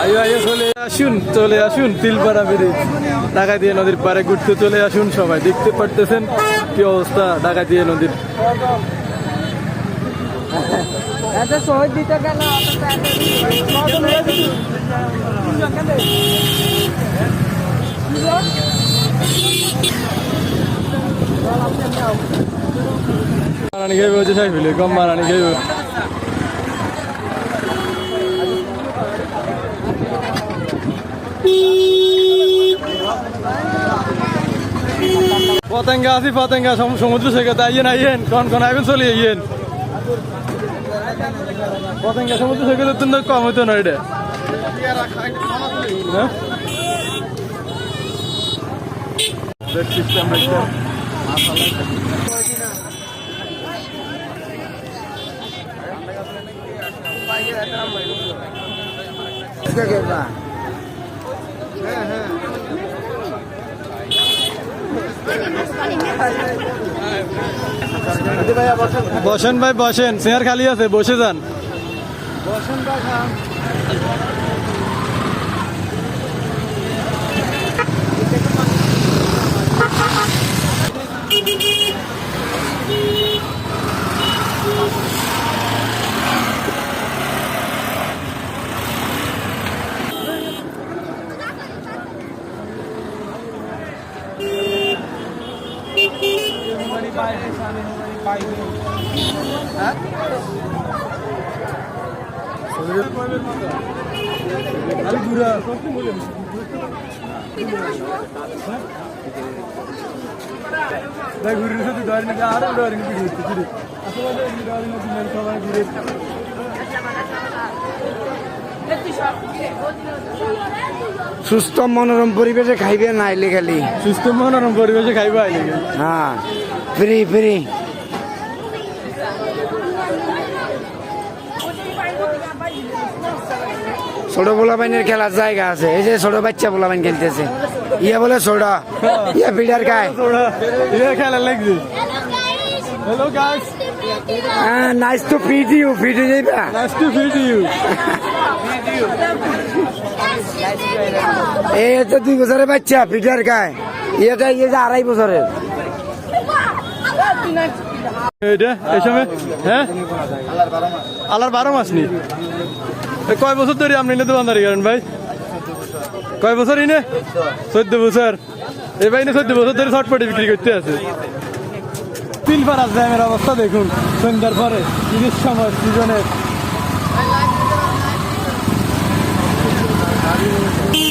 আসুন চলে আসুন তিলপাড়া ব্রিজ। ডাকাতিয়া নদীর পাড়ে ঘুরতে চলে আসুন সবাই দেখতে পারতেছেন কি অবস্থা ডাকাতিয়া নদীর। এত শহীদ মারানি খেয়ে হচ্ছে সাই ফেলে কম মারানি খেয়ে পতেঙ্গা আছি, পতেঙ্গা সম- সমুদ্র সৈকত, আইয়েন আইয়েন, কোন কোন, আইবেন, চলে, আইয়েন। পতেঙ্গা সমুদ্র সৈকতের তো কম হইতো না এটা bed system. বসেন ভাই বসেন। চেয়ার খালি আছে বসে যান। বসেন ভাই ঘুরে সাথে ধরে নাকি আরও ঘুরতে ঘুরে আসলে ঘুরে সুস্থ মনোরম পরিবেশে খাইবে না আইলে খালি? সুস্থ মনোরম পরিবেশে খাইবা আইলে হ্যাঁ ফ্রি ফ্রি। ছোট পোলাপাইনের খেলার জায়গা আছে। এই যে ছোট বাচ্চা পোলাপাইন খেলতেছে। ইয়া বলে ছোট। ইয়া ফিডার খায়। খেলা লাগছে হ্যালো গাইস হ্যাঁ nice to fit you fit হয়ে যাইবা। নাইস টু মিট ইউ এই দুই বছরের বাচ্চা ফিডার খায় ইয়েটা ইয়ে আড়াই বছরের। এটা হ্যাঁ? আলার বারো মাস নি। কয় বছর ধরে আপনি এনে দোকানদারি করেন ভাই? কয় বছর ইনে চোদ্দ বছর। এই ভাই চোদ্দ বছর ধরে শর্টপটে বিক্রি করতে আছে। তিন পাড়া জ্যামের অবস্থা দেখুন, সন্ধ্যার পরে, ঈদের সময় Ayun.